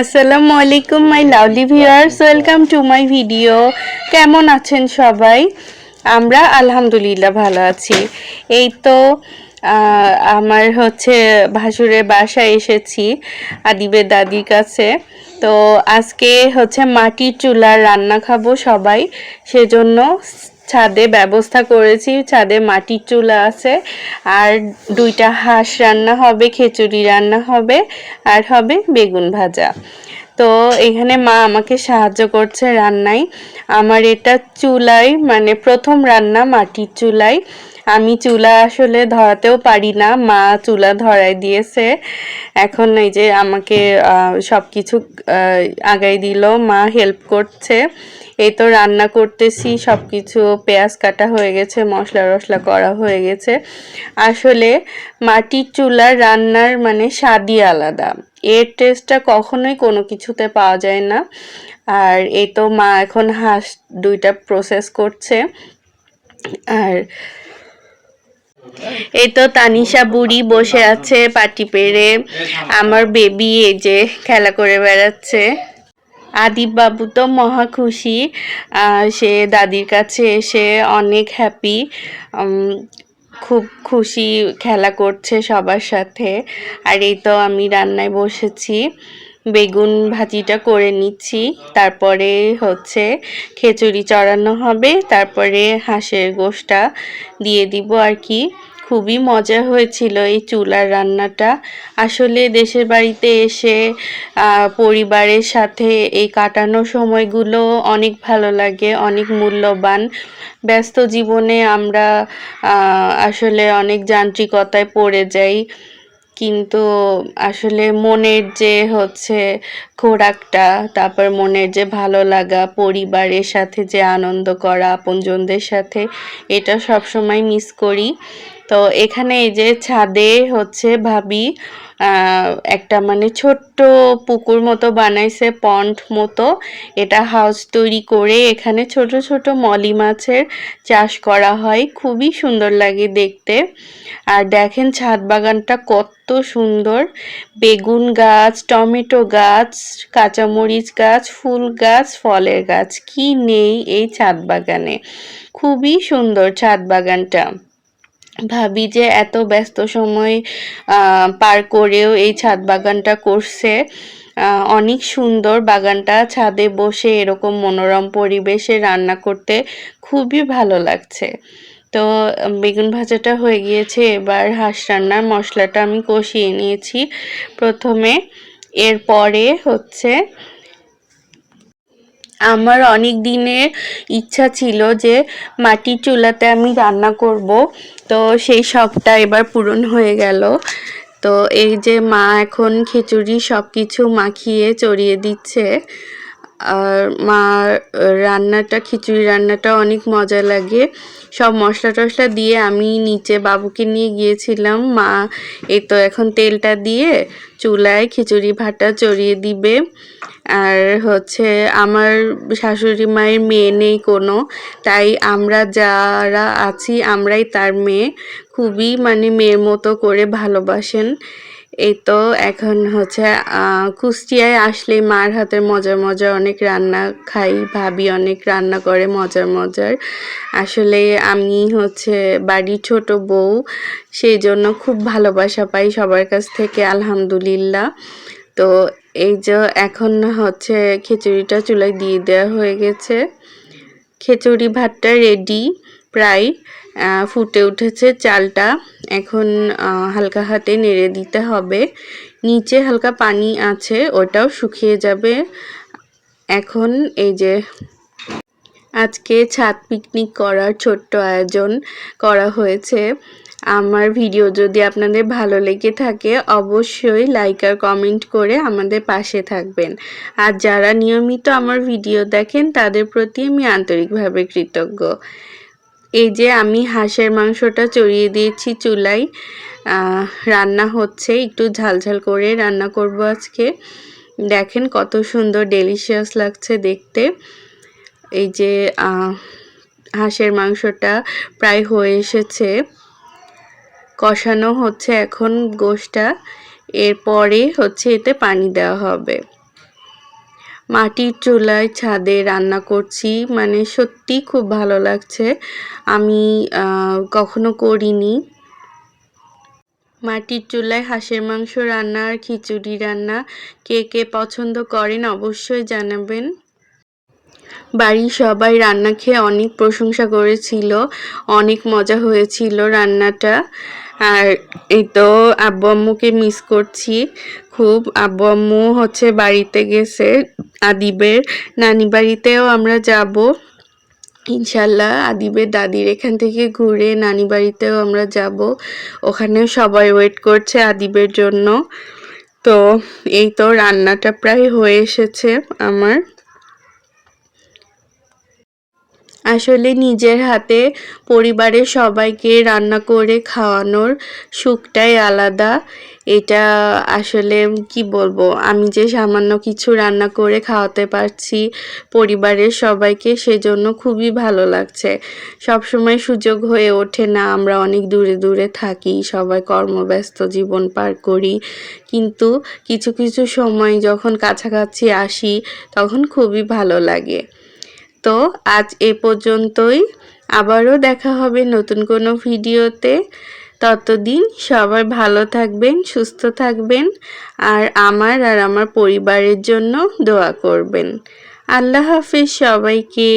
আসসালামু আলাইকুম my lovely viewers welcome to my video কেমন আছেন সবাই? আমরা আলহামদুলিল্লাহ ভালো আছি। এই তো আমার হচ্ছে ভাসুরের বাসায় এসেছি, আদিবের দাদির কাছে। তো আজকে হচ্ছে মাটির চুলার রান্না খাব সবাই, সেজন্য ছাদে ব্যবস্থা করেছি, ছাদে মাটির চুলা আছে, আর দুইটা হাঁস রান্না হবে, খিচুড়ি রান্না হবে, আর হবে বেগুন ভাজা। তো এখানে মা আমাকে সাহায্য করছে রান্নায়। আমার এটা চুলায় মানে প্রথম রান্না মাটির চুলায় আমি চুলা আসলে ধরাতেও পারি না, মা চুলা ধরাই দিয়েছে। এখন এই যে আমাকে সব কিছু আগাই দিল, মা হেল্প করছে। এই তো রান্না করতেছি সব কিছু পেঁয়াজ কাটা হয়ে গেছে, মশলা রসলা করা হয়ে গেছে। আসলে মাটির চুলার রান্নার মানে স্বাদই আলাদা। এর টেস্টটা কখনোই কোনো কিছুতে পাওয়া যায় না। আর এই তো মা এখন হাঁস দুইটা প্রসেস করছে। আর এই তো তানিশা বুড়ি বসে আছে পাটি পেরে আমার বেবি এই যে খেলা করে বেড়াচ্ছে। আদিব বাবু তো মহা খুশি। সে দাদির কাছে এসে অনেক হ্যাপি খুব খুশি খেলা করছে সবার সাথে। আর এই তো আমি রান্নায় বসেছি, বেগুন ভাজিটা করে নিচ্ছি। তারপরে হচ্ছে খিচুড়ি চড়ানো হবে, তারপরে হাঁসের গোশটা দিয়ে দিব আর কি। খুবই মজা হয়েছিল এই চুলার রান্নাটা। আসলে দেশের বাড়িতে এসে পরিবারের সাথে এই কাটানো সময়গুলো অনেক ভালো লাগে, অনেক মূল্যবান। ব্যস্ত জীবনে আমরা আসলে অনেক যান্ত্রিকতায় পড়ে যাই। কিন্তু আসলে মনের যে হচ্ছে খোরাকটা, তারপর মনের যে ভালো লাগা, পরিবারের সাথে যে আনন্দ করা, আপনজনদের সাথে, এটা সব সময় মিস করি। তো এখানে এই যে ছাদে হচ্ছে ভাবি একটা মানে ছোট্ট পুকুর মতো বানাইছে পন্ড মতো। এটা হাউস তৈরি করে এখানে ছোট ছোট মলি মাছের চাষ করা হয়। খুবই সুন্দর লাগে দেখতে। আর দেখেন ছাদ বাগানটা কত সুন্দর। বেগুন গাছ, টমেটো গাছ, কাঁচামরিচ গাছ, ফুল গাছ, ফলের গাছ। কি নেই এই ছাদ বাগানে। খুবই সুন্দর ছাদ বাগানটা। ভাবি যে এত ব্যস্ত সময় পার করেও এই ছাদ বাগানটা করছে। অনেক সুন্দর বাগানটা, ছাদে বসে এরকম মনোরম পরিবেশে রান্না করতে খুবই ভালো লাগছে। তো, বেগুন ভাজাটা হয়ে গিয়েছে, এবার হাঁস রান্নার মশলাটা আমি কষিয়ে নিয়েছি। প্রথমে, এরপরে হচ্ছে আমার অনেক দিনের ইচ্ছা ছিল যে মাটির চুলাতে আমি রান্না করব। তো সেই সবটা এবার পূরণ হয়ে গেল। তো এই যে মা এখন খিচুড়ি সব কিছু মাখিয়ে চড়িয়ে দিচ্ছে। আর মা, রান্নাটা, খিচুড়ি রান্নাটা অনেক মজা লাগে। সব মশলা টশলা দিয়ে আমি নিচে বাবুকে নিয়ে গিয়েছিলাম। মা এই তো এখন তেলটা দিয়ে চুলায় খিচুড়ি ভাটা চড়িয়ে দিবে। আর হচ্ছে আমার শাশুড়ি মায়ের মেয়ে নেই কোনো, তাই আমরা যারা আছি, আমরাই তার মেয়ে। খুবই মানে মেয়ের মতো করে ভালোবাসেন। এই তো এখন হচ্ছে কুষ্টিয়ায় আসলে মার হাতের মজার মজার অনেক রান্না খাই, ভাবি অনেক রান্না করে মজার মজার। আসলে আমি হচ্ছে বাড়ির ছোট বউ, সেই জন্য খুব ভালোবাসা পাই সবার কাছ থেকে, আলহামদুলিল্লাহ। তো এই যে এখন হচ্ছে খিচুড়িটা চুলায় দিয়ে দেওয়া হয়ে গেছে। খিচুড়ি ভাতটা রেডি প্রায় ফুটে উঠেছে চালটা। এখন হালকা হাতে নেড়ে দিতে হবে। নিচে হালকা পানি আছে, ওটাও শুকিয়ে যাবে। এখন এই যে আজকে ছাদ পিকনিক করার ছোট্ট আয়োজন করা হয়েছে। আমার ভিডিও যদি আপনাদের ভালো লেগে থাকে, অবশ্যই লাইক আর কমেন্ট করে আমাদের পাশে থাকবেন। আর যারা নিয়মিত আমার ভিডিও দেখেন, তাদের প্রতি আমি আন্তরিকভাবে কৃতজ্ঞ। এই যে আমি হাঁসের মাংসটা চড়িয়ে দিয়েছি চুলায় রান্না হচ্ছে, একটু ঝালঝাল করে রান্না করব আজকে। দেখেন কত সুন্দর ডেলিশিয়াস লাগছে দেখতে। এই যে হাঁসের মাংসটা প্রায় হয়ে এসেছে। কষানো হচ্ছে এখন গোশটা, এরপরে হচ্ছে এতে পানি দেওয়া হবে। মাটির চুলায় ছাদে রান্না করছি। মানে সত্যি খুব ভালো লাগছে। আমি কখনো করিনি। মাটির চুলায় হাঁসের মাংস রান্না আর খিচুড়ি রান্না। কে কে পছন্দ করেন অবশ্যই জানাবেন। বাড়ির সবাই রান্না খেয়ে অনেক প্রশংসা করেছিল। অনেক মজা হয়েছিল রান্নাটা। আর এই তো আব্বু আম্মুকে মিস করছি। খুব আব্বু আম্মু হচ্ছে বাড়িতে গেছে। আদিবের নানি বাড়িতেও আমরা যাব। ইনশাল্লাহ আদিবের দাদির এখান থেকে ঘুরে নানি বাড়িতেও আমরা যাব। ওখানে সবাই ওয়েট করছে আদিবের জন্য। তো এই তো রান্নাটা প্রায় হয়ে এসেছে আমার। আসলে নিজের হাতে পরিবারের সবাইকে রান্না করে খাওয়ানোর সুখটাই আলাদা। এটা আসলে কি বলব? আমি যে সামান্য কিছু রান্না করে খাওয়াতে পারছি পরিবারের সবাইকে সেজন্য খুবই ভালো লাগছে। সব সময় সুযোগ হয়ে ওঠে না, আমরা অনেক দূরে দূরে থাকি, সবাই কর্মব্যস্ত, জীবন পার করি। কিন্তু কিছু কিছু সময় যখন কাছাকাছি আসি, তখন খুবই ভালো লাগে। তো আজ এ পর্যন্তই। আবারও দেখা হবে নতুন কোনো ভিডিওতে। ততদিন সবাই ভালো থাকবেন, সুস্থ থাকবেন, আর আমার আর আমার পরিবারের জন্য দোয়া করবেন। আল্লাহ হাফিজ সবাইকে।